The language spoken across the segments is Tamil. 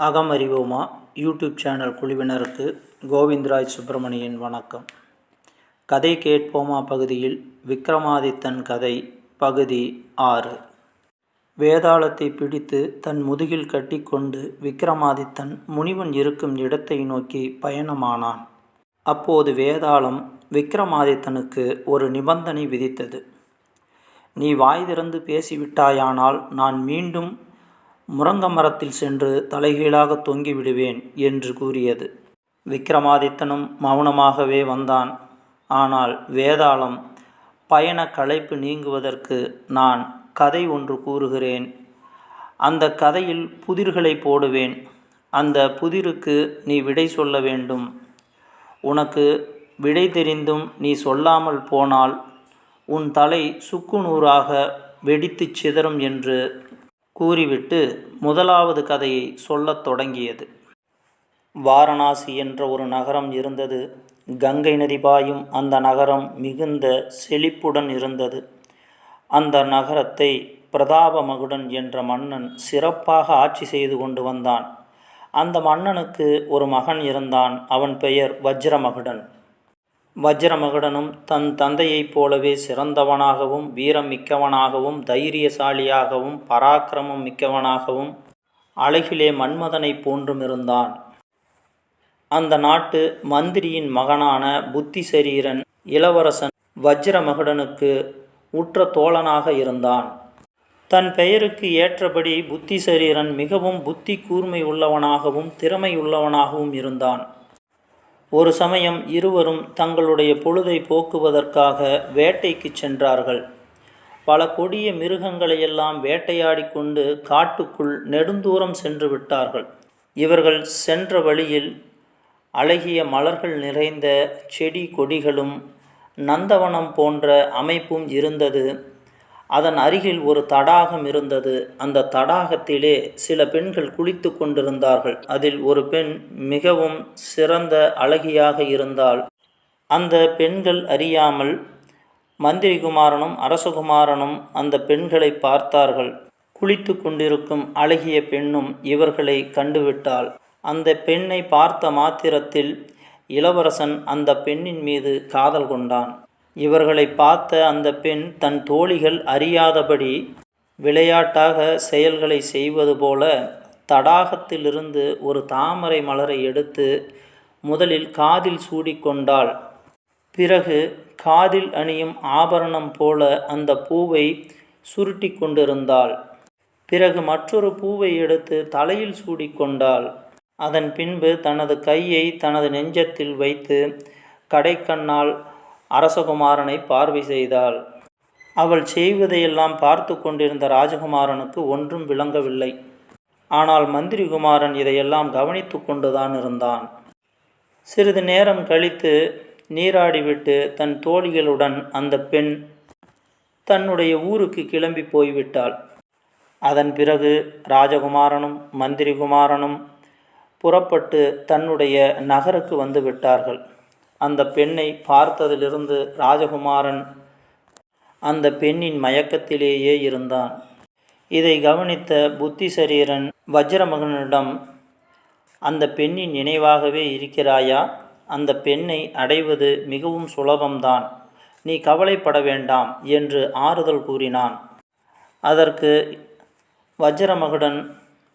அகம் அறிவோமா யூடியூப் சேனல் குழுவினருக்கு கோவிந்தராஜ் சுப்பிரமணியன் வணக்கம். கதை கேட்போமா பகுதியில் விக்ரமாதித்தன் கதை பகுதி ஆறு. வேதாளத்தை பிடித்து தன் முதுகில் கட்டிக்கொண்டு விக்ரமாதித்தன் முனிவன் இருக்கும் இடத்தை நோக்கி பயணமானான். அப்போது வேதாளம் விக்ரமாதித்தனுக்கு ஒரு நிபந்தனை விதித்தது. நீ வாய் திறந்து பேசிவிட்டாயானால் நான் மீண்டும் முரங்க மரத்தில் சென்று தலைகீழாக தொங்கி விடுவேன் என்று கூறியது. விக்ரமாதித்தனும் மௌனமாகவே வந்தான். ஆனால் வேதாளம் பயண களைப்பு நீங்குவதற்கு நான் கதை ஒன்று கூறுகிறேன். அந்த கதையில் புதிர்களை போடுவேன். அந்த புதிருக்கு நீ விடை சொல்ல வேண்டும். உனக்கு விடை தெரிந்தும் நீ சொல்லாமல் போனால் உன் தலை சுக்குநூறாக வெடித்துச் சிதறும் என்று கூறிவிட்டு முதலாவது கதையை சொல்லத் தொடங்கியது. வாரணாசி என்ற ஒரு நகரம் இருந்தது. கங்கை நதி பாயும் அந்த நகரம் மிகுந்த செழிப்புடன் இருந்தது. அந்த நகரத்தை பிரதாப மகுடன் என்ற மன்னன் சிறப்பாக ஆட்சி செய்து கொண்டு வந்தான். அந்த மன்னனுக்கு ஒரு மகன் இருந்தான். அவன் பெயர் வஜ்ரமகுடன். வஜ்ரமகுடனும் தன் தந்தையைப் போலவே சிறந்தவனாகவும் வீரம் மிக்கவனாகவும் தைரியசாலியாகவும் பராக்கிரமம் மிக்கவனாகவும் அழகிலே மன்மதனை போன்றும் இருந்தான். அந்த நாட்டு மந்திரியின் மகனான புத்திசரீரன் இளவரசன் வஜ்ரமகுடனுக்கு உற்ற தோழனாக இருந்தான். தன் பெயருக்கு ஏற்றபடி புத்திசரீரன் மிகவும் புத்தி கூர்மை உள்ளவனாகவும் திறமை உள்ளவனாகவும் இருந்தான். ஒரு சமயம் இருவரும் தங்களுடைய பொழுதை போக்குவதற்காக வேட்டைக்கு சென்றார்கள். பல கொடிய மிருகங்களையெல்லாம் வேட்டையாடி கொண்டு காட்டுக்குள் நெடுந்தூரம் சென்று விட்டார்கள். இவர்கள் சென்ற வழியில் அழகிய மலர்கள் நிறைந்த செடி கொடிகளும் நந்தவனம் போன்ற அமைப்பும் இருந்தது. அதன் அருகில் ஒரு தடாகம் இருந்தது. அந்த தடாகத்திலே சில பெண்கள் குளித்து கொண்டிருந்தார்கள். அதில் ஒரு பெண் மிகவும் சிறந்த அழகியாக இருந்தால் அந்த பெண்கள் அறியாமல் மந்திரிகுமாரனும் அரசகுமாரனும் அந்த பெண்களை பார்த்தார்கள். குளித்து கொண்டிருக்கும் அழகிய பெண்ணும் இவர்களை கண்டுவிட்டாள். அந்த பெண்ணை பார்த்த மாத்திரத்தில் இளவரசன் அந்த பெண்ணின் மீது காதல் கொண்டான். இவர்களை பார்த்த அந்த பெண் தன் தோழிகள் அறியாதபடி விளையாட்டாக செயல்களை செய்வது போல தடாகத்திலிருந்து ஒரு தாமரை மலரை எடுத்து முதலில் காதில் சூடிக்கொண்டாள் பிறகு காதில் அணியும் ஆபரணம் போல அந்த பூவை சுருட்டி கொண்டிருந்தாள். பிறகு மற்றொரு பூவை எடுத்து தலையில் சூடிக்கொண்டாள் அதன் பின்பு தனது கையை தனது நெஞ்சத்தில் வைத்து கடைக்கண்ணால் அரசகுமாரனை பார்வை செய்தாள். அவள் செய்வதையெல்லாம் பார்த்து கொண்டிருந்த ராஜகுமாரனுக்கு ஒன்றும் விளங்கவில்லை. ஆனால் மந்திரிகுமாரன் இதையெல்லாம் கவனித்து கொண்டுதான் இருந்தான். சிறிது நேரம் கழித்து நீராடிவிட்டு தன் தோழிகளுடன் அந்த பெண் தன்னுடைய ஊருக்கு கிளம்பி போய்விட்டாள். அதன் பிறகு ராஜகுமாரனும் மந்திரிகுமாரனும் புறப்பட்டு தன்னுடைய நகருக்கு வந்து விட்டார்கள். அந்த பெண்ணை பார்த்ததிலிருந்து ராஜகுமாரன் அந்த பெண்ணின் மயக்கத்திலேயே இருந்தான். இதை கவனித்த புத்திசரீரன் வஜ்ரமகனிடம் அந்த பெண்ணின் நினைவாகவே இருக்கிறாயா? அந்த பெண்ணை அடைவது மிகவும் சுலபம்தான். நீ கவலைப்பட வேண்டாம் என்று ஆறுதல் கூறினான். அதற்கு வஜ்ரமகுடன்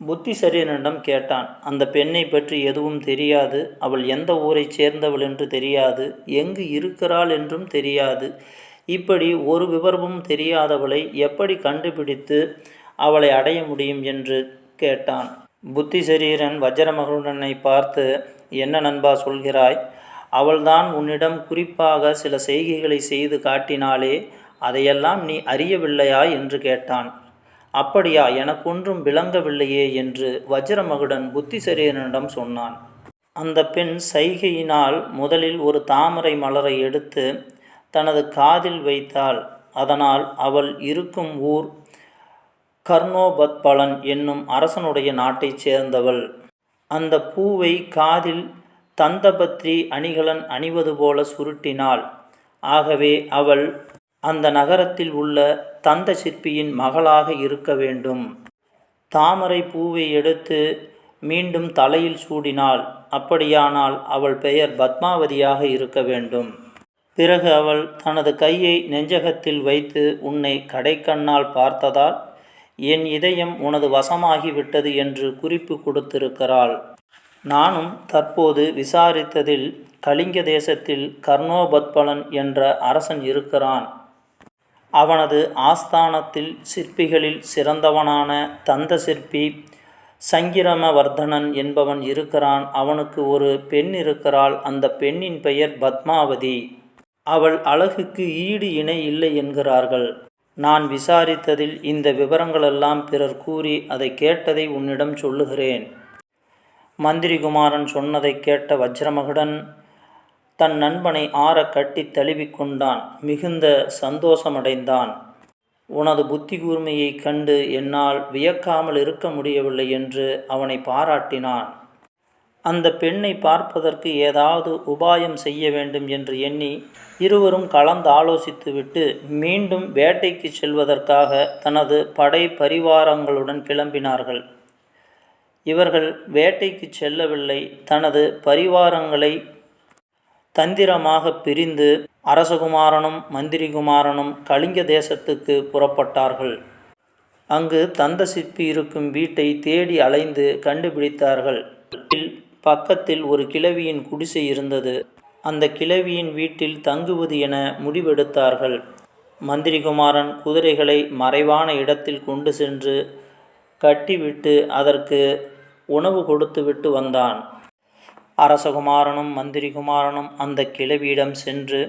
புத்திசரியனிடம் கேட்டான் அந்த பெண்ணை பற்றி எதுவும் தெரியாது. அவள் எந்த ஊரைச் சேர்ந்தவள் என்று தெரியாது. எங்கு இருக்கிறாள் என்றும் தெரியாது. இப்படி ஒரு விவரமும் தெரியாதவளை எப்படி கண்டுபிடித்து அவளை அடைய முடியும்? என்று கேட்டான். புத்திசரீரன் வஜ்ரமகளுடனை பார்த்து என்ன நண்பா சொல்கிறாய்? அவள்தான் உன்னிடம் குறிப்பாக சில செய்கைகளை செய்து காட்டினாலே அதையெல்லாம் நீ அறியவில்லையா? என்று கேட்டான். அப்படியா எனக்கொன்றும் விளங்கவில்லையே என்று வஜ்ரமகுடன் புத்திசரீரனிடம் சொன்னான். அந்த பெண் சைகையினால் முதலில் ஒரு தாமரை மலரை எடுத்து தனது காதில் வைத்தாள். அதனால் அவள் இருக்கும் ஊர் கர்ணோபத்பலன் என்னும் அரசனுடைய நாட்டைச் சேர்ந்தவள். அந்த பூவை காதில் தந்தபத்ரி அணிகலன் அணிவது போல சுருட்டினாள். ஆகவே அவள் அந்த நகரத்தில் உள்ள தந்த சிற்பியின் மகளாக இருக்க வேண்டும். தாமரை பூவை எடுத்து மீண்டும் தலையில் சூடினாள். அப்படியானால் அவள் பெயர் பத்மாவதியாக இருக்க வேண்டும். பிறகு அவள் தனது கையை நெஞ்சகத்தில் வைத்து உன்னை கடைக்கண்ணால் பார்த்ததால் என் இதயம் உனது வசமாகிவிட்டது என்று குறிப்பு கொடுத்திருக்கிறாள். நானும் தற்போது விசாரித்ததில் கலிங்க தேசத்தில் கர்ணோபத்பலன் என்ற அரசன் இருக்கிறான். அவனது ஆஸ்தானத்தில் சிற்பிகளில் சிறந்தவனான தந்த சிற்பி சங்கிரமவர்தனன் என்பவன் இருக்கிறான். அவனுக்கு ஒரு பெண் இருக்கிறாள். அந்த பெண்ணின் பெயர் பத்மாவதி. அவள் அழகுக்கு ஈடு இணை இல்லை என்கிறார்கள். நான் விசாரித்ததில் இந்த விவரங்களெல்லாம் பிறர் கூறி அதை கேட்டதை உன்னிடம் சொல்லுகிறேன். மந்திரிகுமாரன் சொன்னதை கேட்ட வஜ்ரமகுடன் தன் நண்பனை ஆற கட்டி தழுவிக்கொண்டான். மிகுந்த சந்தோஷமடைந்தான். உனது புத்தி கூர்மையைக் கண்டு என்னால் வியக்காமல் இருக்க முடியவில்லை என்று அவனை பாராட்டினான். அந்த பெண்ணை பார்ப்பதற்கு ஏதாவது உபாயம் செய்ய வேண்டும் என்று எண்ணி இருவரும் கலந்து ஆலோசித்துவிட்டு மீண்டும் வேட்டைக்கு செல்வதற்காக தனது படை பரிவாரங்களுடன் கிளம்பினார்கள். இவர்கள் வேட்டைக்கு செல்லவில்லை தனது பரிவாரங்களை தந்திரமாக பிரிந்து அரசகுமாரனும் மந்திரிகுமாரனும் கலிங்க தேசத்துக்கு புறப்பட்டார்கள். அங்கு தந்த சிற்பி இருக்கும் வீட்டை தேடி அலைந்து கண்டுபிடித்தார்கள். பக்கத்தில் ஒரு கிழவியின் குடிசை இருந்தது. அந்த கிழவியின் வீட்டில் தங்குவது என முடிவெடுத்தார்கள். மந்திரிகுமாரன் குதிரைகளை மறைவான இடத்தில் கொண்டு சென்று கட்டிவிட்டு அதற்கு உணவு கொடுத்துவிட்டு வந்தான். அரசகுமாரனும் மந்திரிகுமாரனும் அந்த கிழவியிடம் சென்று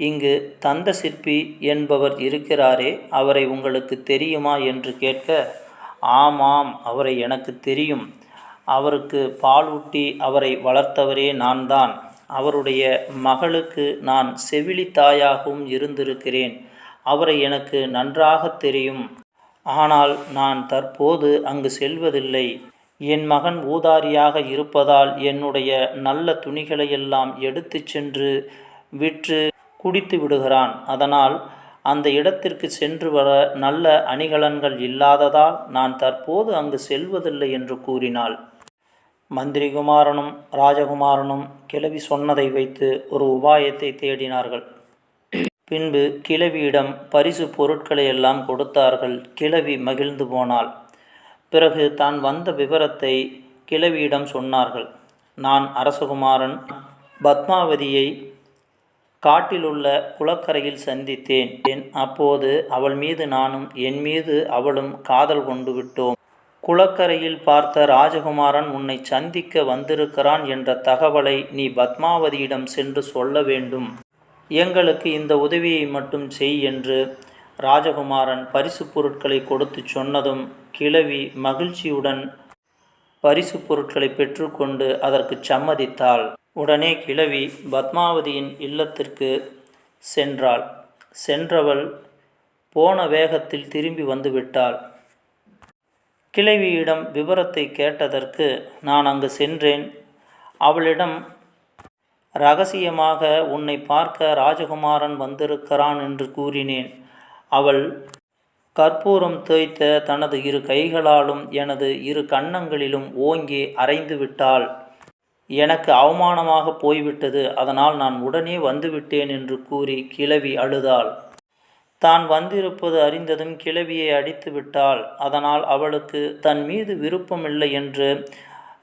இங்கு தந்த சிற்பி என்பவர் இருக்கிறாரே அவரை உங்களுக்கு தெரியுமா என்று கேட்க ஆமாம் அவரை எனக்கு தெரியும். அவருக்கு பாலூட்டி அவரை வளர்த்தவரே நான்தான். அவருடைய மகளுக்கு நான் செவிலி தாயாகவும் இருந்திருக்கிறேன். அவரை எனக்கு நன்றாக தெரியும். ஆனால் நான் தற்போது அங்கு செல்வதில்லை. என் மகன் ஊதாரியாக இருப்பதால் என்னுடைய நல்ல துணிகளையெல்லாம் எடுத்து சென்று விற்று குடித்து விடுகிறான். அதனால் அந்த இடத்திற்கு சென்று வர நல்ல அணிகலன்கள் இல்லாததால் நான் தற்போது அங்கு செல்வதில்லை என்று கூறினாள். மந்திரிகுமாரனும் ராஜகுமாரனும் கிழவி சொன்னதை வைத்து ஒரு உபாயத்தை தேடினார்கள். பின்பு கிழவியிடம் பரிசு பொருட்களை எல்லாம் கொடுத்தார்கள். கிழவி மகிழ்ந்து போனாள். பிறகு தான் வந்த விவரத்தை கிழவியிடம் சொன்னார்கள். நான் அரசகுமாரன் பத்மாவதியை காட்டிலுள்ள குளக்கரையில் சந்தித்தேன். அப்போது அவள் மீது நானும் என் மீது அவளும் காதல் கொண்டு விட்டோம். குளக்கரையில் பார்த்த ராஜகுமாரன் உன்னை சந்திக்க வந்திருக்கிறான் என்ற தகவலை நீ பத்மாவதியிடம் சென்று சொல்ல வேண்டும். எங்களுக்கு இந்த உதவியை மட்டும் செய் என்று ராஜகுமாரன் பரிசு பொருட்களை கொடுத்து சொன்னதும் கிழவி மகிழ்ச்சியுடன் பரிசு பொருட்களை பெற்றுக்கொண்டு அதற்கு சம்மதித்தாள். உடனே கிழவி பத்மாவதியின் இல்லத்திற்கு சென்றாள். சென்றவள் போன வேகத்தில் திரும்பி வந்துவிட்டாள் கிழவியிடம் விவரத்தை கேட்டதற்கு நான் அங்கு சென்றேன். அவளிடம் ரகசியமாக உன்னை பார்க்க ராஜகுமாரன் வந்திருக்கிறான் என்று கூறினேன். அவள் கற்பூரம் தேய்த்த தனது இரு கைகளாலும் எனது இரு கன்னங்களிலும் ஓங்கி அரைந்து விட்டாள். எனக்கு அவமானமாக போய்விட்டது அதனால் நான் உடனே வந்துவிட்டேன் என்று கூறி கிழவி அழுதாள். தான் வந்திருப்பது அறிந்ததும் கிழவியை அடித்து விட்டாள். அதனால் அவளுக்கு தன் மீது விருப்பமில்லை என்று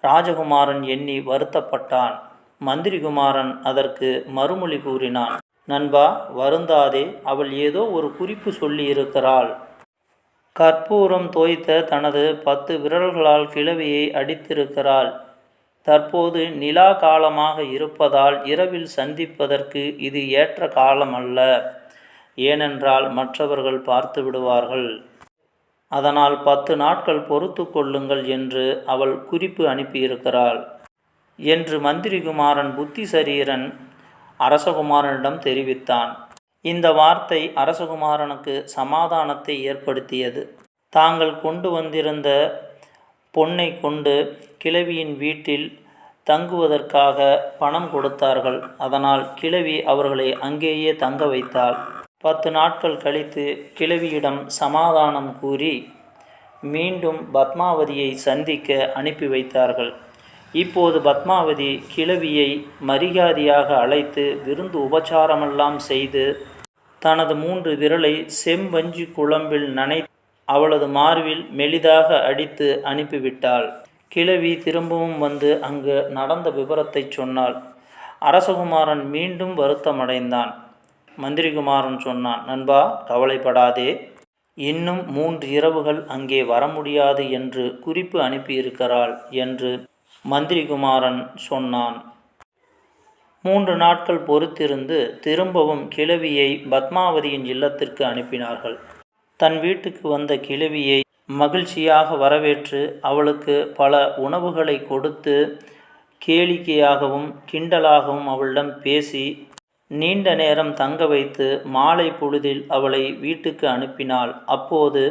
ராஜகுமாரன் எண்ணி வருத்தப்பட்டான். மந்திரிகுமாரன் அதற்கு மறுமொழி கூறினான். நண்பா வருந்தாதே அவள் ஏதோ ஒரு குறிப்பு சொல்லி இருக்கிறாள் கற்பூரம் தோய்த்த தனது பத்து விரல்களால் கிழவியை அடித்திருக்கிறாள். தற்போது நிலா காலமாக இருப்பதால் இரவில் சந்திப்பதற்கு இது ஏற்ற காலம் அல்ல. ஏனென்றால் மற்றவர்கள் பார்த்து விடுவார்கள். அதனால் பத்து நாட்கள் பொறுத்து கொள்ளுங்கள் என்று அவள் குறிப்பு அனுப்பியிருக்கிறாள். என்று மந்திரிகுமாரன் புத்தி சரீரன் அரசகுமாரனிடம் தெரிவித்தான். இந்த வார்த்தை அரசகுமாரனுக்கு சமாதானத்தை ஏற்படுத்தியது. தாங்கள் கொண்டு வந்திருந்த பொன்னை கொண்டு கிழவியின் வீட்டில் தங்குவதற்காக பணம் கொடுத்தார்கள். அதனால் கிழவி அவர்களை அங்கேயே தங்க வைத்தாள். பத்து நாட்கள் கழித்து கிழவியிடம் சமாதானம் கூறி மீண்டும் பத்மாவதியை சந்திக்க அனுப்பி வைத்தார்கள். இப்போது பத்மாவதி கிழவியை மரியாதையாக அழைத்து விருந்து உபச்சாரமெல்லாம் செய்து தனது மூன்று விரலை செம்பஞ்சு குழம்பில் நனை அவளது மார்பில் மெலிதாக அடித்து அனுப்பிவிட்டாள். கிழவி திரும்பவும் வந்து அங்கு நடந்த விவரத்தை சொன்னாள். அரசகுமாரன் மீண்டும் வருத்தமடைந்தான். மந்திரிகுமாரன் சொன்னான் நண்பா கவலைப்படாதே. இன்னும் மூன்று இரவுகள் அங்கே வர முடியாது என்று குறிப்பு அனுப்பியிருக்கிறாள் என்று மந்திரிகுமாரன் சொன்னான். மூன்று நாட்கள் பொறுத்திருந்து திரும்பவும் கிழவியை பத்மாவதியின் இல்லத்திற்கு அனுப்பினார்கள். தன் வீட்டுக்கு வந்த கிழவியை மகிழ்ச்சியாக வரவேற்று அவளுக்கு பல உணவுகளை கொடுத்து கேளிக்கையாகவும் கிண்டலாகவும் அவளிடம் பேசி நீண்ட நேரம் தங்க வைத்து மாலை பொழுதில் அவளை வீட்டுக்கு அனுப்பினாள். அப்போது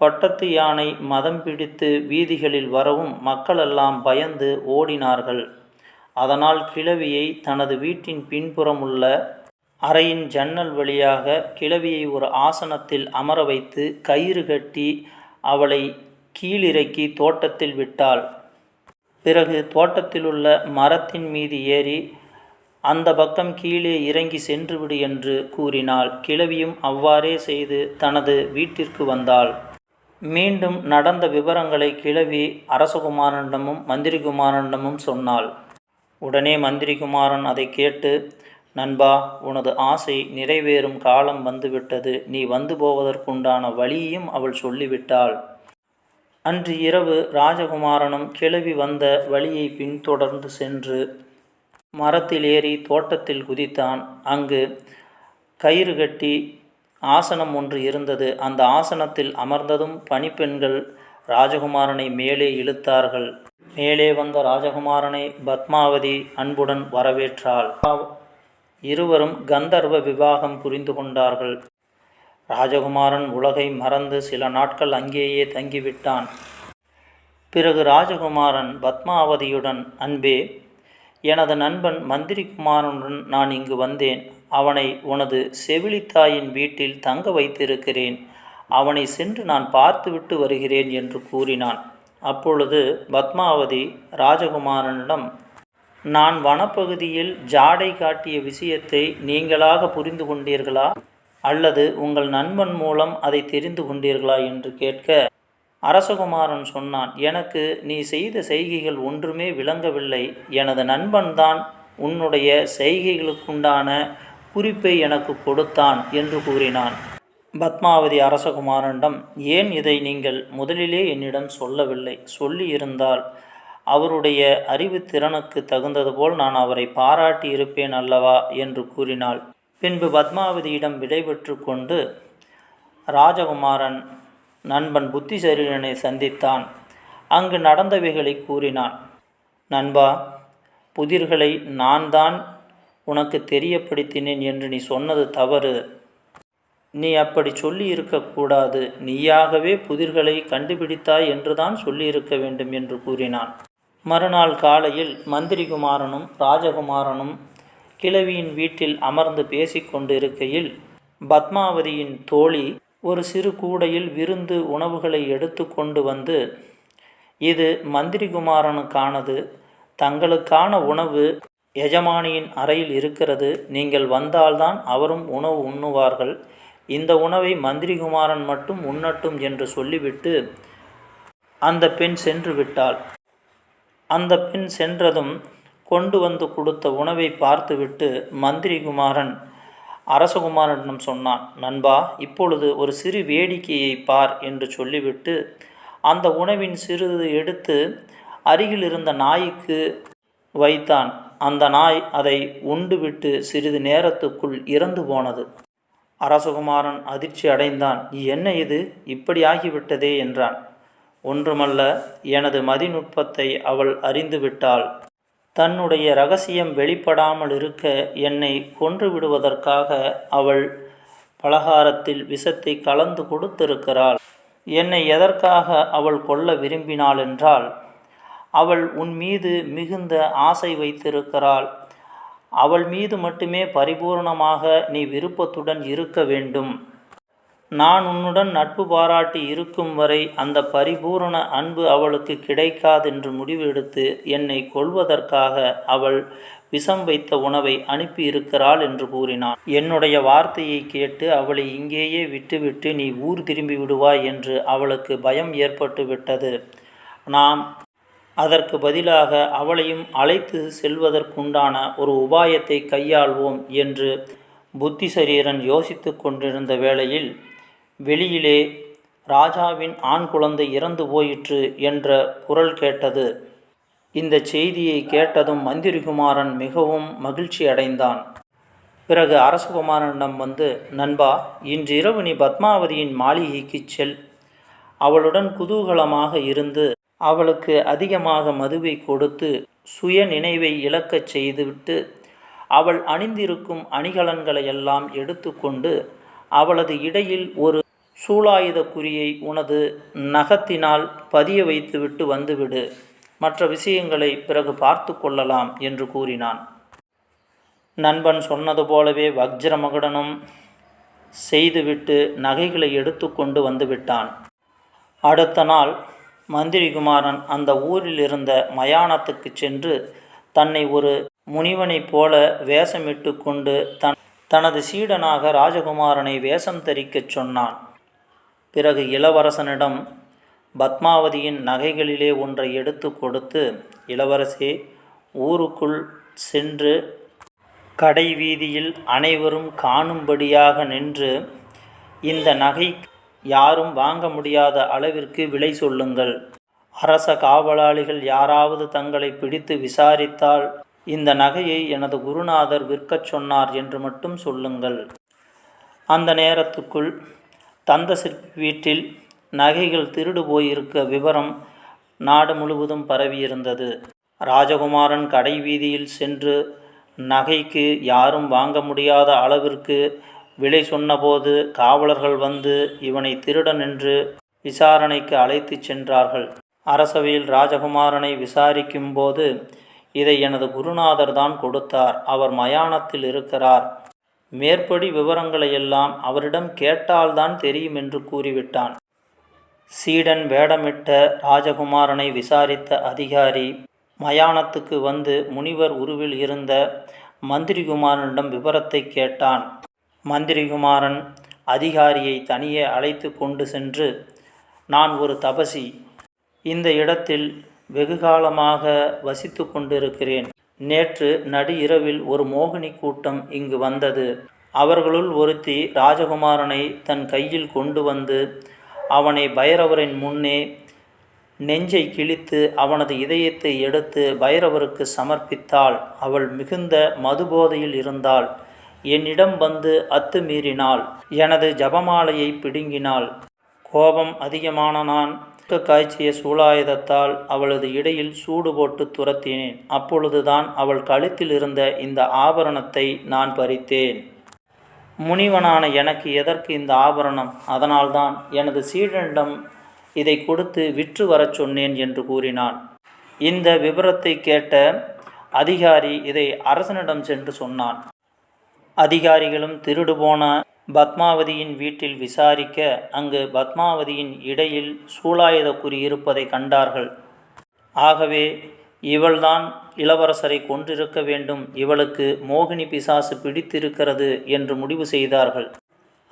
பட்டத்து யானை மதம் பிடித்து வீதிகளில் வரவும் மக்களெல்லாம் பயந்து ஓடினார்கள். அதனால் கிழவியை தனது வீட்டின் பின்புறம் உள்ள அறையின் ஜன்னல் வழியாக கிழவியை ஒரு ஆசனத்தில் அமர வைத்து கயிறு கட்டி அவளை கீழிறக்கி தோட்டத்தில் விட்டாள். பிறகு தோட்டத்திலுள்ள மரத்தின் மீது ஏறி அந்த பக்கம் கீழே இறங்கி சென்றுவிடு என்று கூறினாள். கிழவியும் அவ்வாறே செய்து தனது வீட்டிற்கு வந்தாள். மீண்டும் நடந்த விவரங்களை கிழவி அரசகுமாரனிடமும் மந்திரிகுமாரனிடமும் சொன்னாள். உடனே மந்திரிகுமாரன் அதை கேட்டு நண்பா உனது ஆசை நிறைவேறும் காலம் வந்துவிட்டது. நீ வந்து போவதற்குண்டான வழியையும் அவள் சொல்லிவிட்டாள் அன்று இரவு ராஜகுமாரனும் கிளவி வந்த வழியை பின்தொடர்ந்து சென்று மரத்தில் ஏறி தோட்டத்தில் குதித்தான். அங்கு கயிறு கட்டி ஆசனம் ஒன்று இருந்தது. அந்த ஆசனத்தில் அமர்ந்ததும் பணிப்பெண்கள் ராஜகுமாரனை மேலே இழுத்தார்கள். மேலே வந்த ராஜகுமாரனை பத்மாவதி அன்புடன் வரவேற்றாள். இருவரும் கந்தர்வ விவாகம் புரிந்து கொண்டார்கள். ராஜகுமாரன் உலகை மறந்து சில நாட்கள் அங்கேயே தங்கிவிட்டான். பிறகு ராஜகுமாரன் பத்மாவதியுடன் அன்பே எனது நண்பன் மந்திரிகுமாரனுடன் நான் இங்கு வந்தேன். அவனை உனது செவிலித்தாயின் வீட்டில் தங்க வைத்திருக்கிறேன். அவனை சென்று நான் பார்த்துவிட்டு வருகிறேன் என்று கூறினான். அப்பொழுது பத்மாவதி ராஜகுமாரனிடம் நான் வனப்பகுதியில் ஜாடை காட்டிய விஷயத்தை நீங்களாக புரிந்து கொண்டீர்களா? அல்லது உங்கள் நண்பன் மூலம் அதை தெரிந்து கொண்டீர்களா? என்று கேட்க அரசகுமாரன் சொன்னான் எனக்கு நீ செய்த செய்கைகள் ஒன்றுமே விளங்கவில்லை. எனது நண்பன்தான் உன்னுடைய செய்கைகளுக்குண்டான குறிப்பை எனக்கு கொடுத்தான் என்று கூறினான். பத்மாவதி அரசகுமாரனிடம் ஏன் இதை நீங்கள் முதலிலே என்னிடம் சொல்லவில்லை? சொல்லி இருந்தால் அவருடைய அறிவு திறனுக்கு தகுந்தது போல் நான் அவரை பாராட்டி இருப்பேன் அல்லவா? என்று கூறினாள். பின்பு பத்மாவதியிடம் விடைபெற்று கொண்டு ராஜகுமாரன் நண்பன் புத்திசரீரனை சந்தித்தான். அங்கு நடந்தவைகளை கூறினான். நண்பா புதிர்களை நான் தான் உனக்கு தெரியப்படுத்தினேன் என்று நீ சொன்னது தவறு. நீ அப்படி சொல்லி இருக்கக்கூடாது நீயாகவே புதிர்களை கண்டுபிடித்தாய் என்றுதான் சொல்லியிருக்க வேண்டும் என்று கூறினான். மறுநாள் காலையில் மந்திரிகுமாரனும் ராஜகுமாரனும் கிழவியின் வீட்டில் அமர்ந்து பேசிக்கொண்டிருக்கையில் பத்மாவதியின் தோழி ஒரு சிறு கூடையில் விருந்து உணவுகளை எடுத்து கொண்டு வந்து இது மந்திரிகுமாரனுக்கானது. தங்களுக்கான உணவு எஜமானியின் அறையில் இருக்கிறது. நீங்கள் வந்தால்தான் அவரும் உணவு உண்ணுவார்கள். இந்த உணவை மந்திரிகுமாரன் மட்டும் உண்ணட்டும் என்று சொல்லிவிட்டு அந்த பெண் சென்று விட்டாள். அந்த பெண் சென்றதும் கொண்டு வந்து கொடுத்த உணவை பார்த்துவிட்டு மந்திரிகுமாரன் அரசகுமாரனிடம் சொன்னான் நண்பா இப்பொழுது ஒரு சிறு வேடிக்கையை பார் என்று சொல்லிவிட்டு அந்த உணவின் சிறிது எடுத்து அருகில் இருந்த நாய்க்கு வைத்தான். அந்த நாய் அதை உண்டுவிட்டு சிறிது நேரத்துக்குள் இறந்து போனது. அரசகுமாரன் அதிர்ச்சி அடைந்தான். என்ன இது? இப்படி ஆகிவிட்டதே என்றான். ஒன்றுமல்ல. எனது மதிநுட்பத்தை அவள் அறிந்துவிட்டாள் தன்னுடைய ரகசியம் வெளிப்படாமல் இருக்க என்னை கொன்று விடுவதற்காக அவள் பலகாரத்தில் விஷத்தை கலந்து கொடுத்திருக்கிறாள். என்னை எதற்காக அவள் கொல்ல விரும்பினாள் என்றால் அவள் உன் மீது மிகுந்த ஆசை வைத்திருக்கிறாள். அவள் மீது மட்டுமே பரிபூர்ணமாக நீ விருப்பத்துடன் இருக்க வேண்டும். நான் உன்னுடன் நட்பு பாராட்டி இருக்கும் வரை அந்த பரிபூரண அன்பு அவளுக்கு கிடைக்காதென்று முடிவெடுத்து என்னை கொல்வதற்காக அவள் விஷம் வைத்த உணவை அனுப்பி இருக்கிறாள் என்று கூறினான். என்னுடைய வார்த்தையை கேட்டு அவளை இங்கேயே விட்டுவிட்டு நீ ஊர் திரும்பி விடுவாய் என்று அவளுக்கு பயம் ஏற்பட்டு விட்டது நாம் அதற்கு பதிலாக அவளையும் அழைத்து செல்வதற்குண்டான ஒரு உபாயத்தை கையாள்வோம் என்று புத்திசரீரன் யோசித்து கொண்டிருந்த வேளையில் வெளியிலே ராஜாவின் ஆண் குழந்தை இறந்து போயிற்று என்ற குரல் கேட்டது. இந்த செய்தியை கேட்டதும் மந்திரிகுமாரன் மிகவும் மகிழ்ச்சி அடைந்தான். பிறகு அரசகுமாரனிடம் வந்து நண்பா இன்று இரவு நீ பத்மாவதியின் மாளிகைக்கு செல். அவளுடன் குதூகலமாக இருந்து அவளுக்கு அதிகமாக மதுவை கொடுத்து சுய நினைவை இழக்கச் செய்துவிட்டு அவள் அணிந்திருக்கும் அணிகலன்களையெல்லாம் எடுத்துக்கொண்டு அவளது இடையில் ஒரு சூலாயுத குறியை உனது நகத்தினால் பதிய வைத்துவிட்டு வந்துவிடு. மற்ற விஷயங்களை பிறகு பார்த்து கொள்ளலாம் என்று கூறினான். நண்பன் சொன்னது போலவே வஜ்ரமகுடனும் செய்துவிட்டு நகைகளை எடுத்துக்கொண்டு வந்துவிட்டான் அடுத்த நாள் மந்திரிகுமாரன் அந்த ஊரில் இருந்த மயானத்துக்கு சென்று தன்னை ஒரு முனிவனைப் போல வேஷமிட்டு கொண்டு தன் தனது சீடனாக ராஜகுமாரனை வேஷம் தரிக்கச் சொன்னான். பிறகு இளவரசனிடம் பத்மாவதியின் நகைகளிலே ஒன்றை எடுத்து கொடுத்து இளவரசே ஊருக்குள் சென்று கடை வீதியில் அனைவரும் காணும்படியாக நின்று இந்த நகை யாரும் வாங்க முடியாத அளவிற்கு விலை சொல்லுங்கள். அரச காவலாளிகள் யாராவது தங்களை பிடித்து விசாரித்தால் இந்த நகையை எனது குருநாதர் விற்கச் சொன்னார் என்று மட்டும் சொல்லுங்கள். அந்த நேரத்துக்குள் தந்த சிற்பி வீட்டில் நகைகள் திருடு போயிருக்க விவரம் நாடு முழுவதும் பரவியிருந்தது. ராஜகுமாரன் கடை வீதியில் சென்று நகைக்கு யாரும் வாங்க முடியாத அளவிற்கு விலை சொன்னபோது காவலர்கள் வந்து இவனை திருடன் என்று விசாரணைக்கு அழைத்துச் சென்றார்கள். அரசவையில் ராஜகுமாரனை விசாரிக்கும்போது இதை எனது குருநாதர் தான் கொடுத்தார். அவர் மயானத்தில் இருக்கிறார். மேற்படி விவரங்களையெல்லாம் அவரிடம் கேட்டால்தான் தெரியும் என்று கூறிவிட்டான். சீடன் வேடமிட்ட ராஜகுமாரனை விசாரித்த அதிகாரி மயானத்துக்கு வந்து முனிவர் உருவில் இருந்த மந்திரிகுமாரனிடம் விவரத்தை கேட்டான். மந்திரிகுமாரன் அதிகாரியை தனியே அழைத்து கொண்டு சென்று நான் ஒரு தபசி. இந்த இடத்தில் வெகுகாலமாக வசித்து கொண்டிருக்கிறேன். நேற்று நடு இரவில் ஒரு மோகினி கூட்டம் இங்கு வந்தது. அவர்களுள் ஒருத்தி ராஜகுமாரனை தன் கையில் கொண்டு வந்து அவனை பைரவரின் முன்னே நெஞ்சை கிழித்து அவனது இதயத்தை எடுத்து பைரவருக்கு சமர்ப்பித்தாள். அவள் மிகுந்த மதுபோதையில் இருந்தாள். என்னிடம் வந்து அத்துமீறினாள் எனது ஜபமாலையை பிடுங்கினாள். கோபம் அதிகமான நான் காய்ச்சிய சூலாயுதத்தால் அவளது இடையில் சூடு போட்டு துரத்தினேன். அப்பொழுதுதான் அவள் கழுத்தில் இருந்த இந்த ஆபரணத்தை நான் பறித்தேன். முனிவனான எனக்கு எதற்கு இந்த ஆபரணம்? அதனால்தான் எனது சீடனிடம் இதை கொடுத்து விற்று வரச் சொன்னேன் என்று கூறினான். இந்த விபரத்தை கேட்ட அதிகாரி இதை அரசனிடம் சென்று சொன்னான். அதிகாரிகளும் திருடு போன பத்மாவதியின் வீட்டில் விசாரிக்க அங்கு பத்மாவதியின் இடையில் சூலாயுத குறி இருப்பதை கண்டார்கள். ஆகவே இவள்தான் இளவரசரை கொன்றிருக்க வேண்டும். இவளுக்கு மோகினி பிசாசு பிடித்திருக்கிறது என்று முடிவு செய்தார்கள்.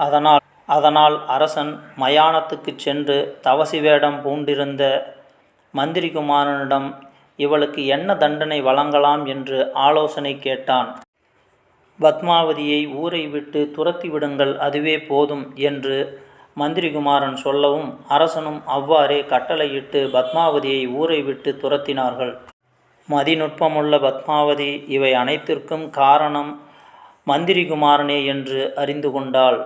அதனால் அதனால் அரசன் மயானத்துக்கு சென்று தவசி வேடம் பூண்டிருந்த மந்திரிகுமாரனிடம் இவளுக்கு என்ன தண்டனை வழங்கலாம் என்று ஆலோசனை கேட்டான். பத்மாவதியை ஊரை விட்டு துரத்தி விடுங்கள் அதுவே போதும் என்று மந்திரிகுமாரன் சொல்லவும் அரசனும் அவ்வாறே கட்டளையிட்டு பத்மாவதியை ஊரை விட்டு துரத்தினார்கள். மதிநுட்பமுள்ள பத்மாவதி இவை அனைத்திற்கும் காரணம் மந்திரிகுமாரனே என்று அறிந்து கொண்டாள்.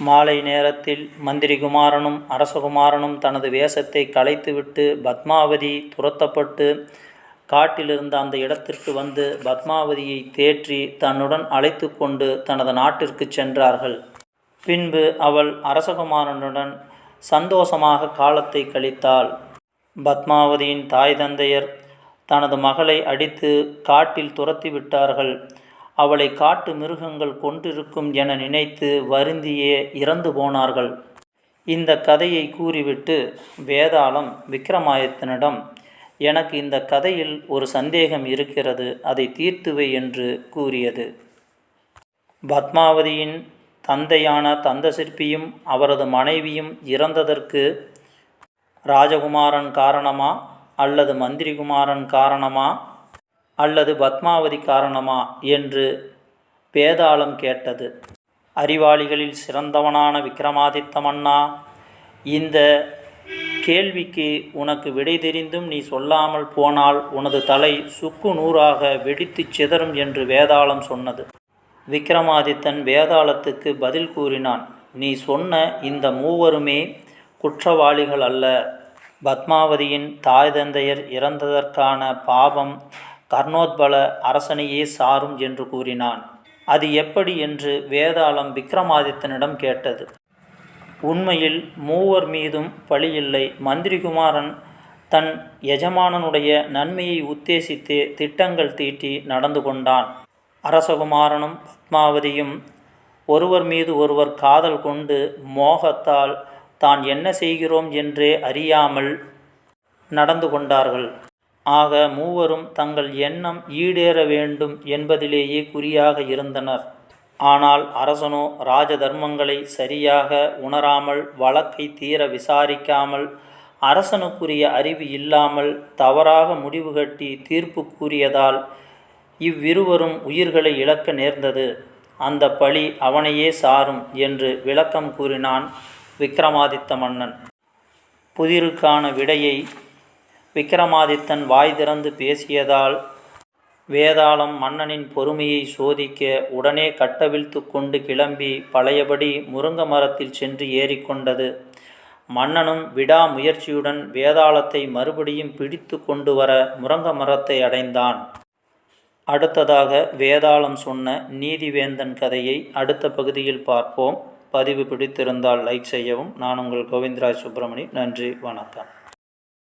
மாலை நேரத்தில் மந்திரிகுமாரனும் அரசகுமாரனும் தனது வேஷத்தை களைத்துவிட்டு பத்மாவதி துரத்தப்பட்டு காட்டிலிருந்த அந்த இடத்திற்கு வந்து பத்மாவதியை தேற்றி தன்னுடன் அழைத்து கொண்டு தனது நாட்டிற்கு சென்றார்கள். பின்பு அவள் அரசகுமாரனுடன் சந்தோஷமாக காலத்தை கழித்தாள். பத்மாவதியின் தாய் தந்தையர் தனது மகளை அடித்து காட்டில் துரத்தி விட்டார்கள். அவளை காட்டு மிருகங்கள் கொண்டிருக்கும் என நினைத்து வருந்தியே இறந்து போனார்கள். இந்த கதையை கூறிவிட்டு வேதாளம் விக்ரமாயத்தனிடம் எனக்கு இந்த கதையில் ஒரு சந்தேகம் இருக்கிறது அதை தீர்த்துவை என்று கூறியது. பத்மாவதியின் தந்தையான தந்த சிற்பியும் அவரது மனைவியும் இறந்ததற்கு ராஜகுமாரன் காரணமா அல்லது மந்திரிகுமாரன் காரணமா அல்லது பத்மாவதி காரணமா என்று பேதாளம் கேட்டது. அறிவாளிகளில் சிறந்தவனான விக்ரமாதித்த மன்னா இந்த கேள்விக்கு உனக்கு விடை தெரிந்தும் நீ சொல்லாமல் போனால் உனது தலை சுக்கு நூறாக வெடித்துச் சிதறும் என்று வேதாளம் சொன்னது. விக்ரமாதித்தன் வேதாளத்துக்கு பதில் கூறினான் நீ சொன்ன இந்த மூவருமே குற்றவாளிகள் அல்ல. பத்மாவதியின் தாய் தந்தையர் இறந்ததற்கான பாவம் கர்ணோத்பல அரசனையே சாரும் என்று கூறினான். அது எப்படி என்று வேதாளம் விக்ரமாதித்தனிடம் கேட்டது. உண்மையில் மூவர் மீதும் பழியில்லை மந்திரிகுமாரன் தன் எஜமானனுடைய நன்மையை உத்தேசித்து திட்டங்கள் தீட்டி நடந்து கொண்டான். அரசகுமாரனும் பத்மாவதியும் ஒருவர் மீது ஒருவர் காதல் கொண்டு மோகத்தால் தான் என்ன செய்கிறோம் என்றே அறியாமல் நடந்து கொண்டார்கள். ஆக மூவரும் தங்கள் எண்ணம் ஈடேற வேண்டும் என்பதிலேயே குறியாக இருந்தனர். ஆனால் அரசனோ ராஜதர்மங்களை சரியாக உணராமல் வழக்கை தீர விசாரிக்காமல் அரசனுக்குரிய அறிவு இல்லாமல் தவறாக முடிவு கட்டி தீர்ப்பு கூறியதால் இவ்விருவரும் உயிர்களை இழக்க நேர்ந்தது. அந்த பழி அவனையே சாரும் என்று விளக்கம் கூறினான் விக்ரமாதித்த மன்னன். புதிருக்கான விடையை விக்ரமாதித்தன் வாய் திறந்து பேசியதால் வேதாளம் மன்னனின் பொறுமையை சோதிக்க உடனே கட்டவிழ்த்து கொண்டு கிளம்பி பழையபடி முருங்க மரத்தில் சென்று ஏறிக்கொண்டது மன்னனும் விடாமுயற்சியுடன் வேதாளத்தை மறுபடியும் பிடித்து கொண்டு வர முருங்க மரத்தை அடைந்தான். அடுத்ததாக வேதாளம் சொன்ன நீதிவேந்தன் கதையை அடுத்த பகுதியில் பார்ப்போம். பதிவு பிடித்திருந்தால் லைக் செய்யவும். நான் உங்கள் கோவிந்தராஜ் சுப்பிரமணி. நன்றி. வணக்கம்.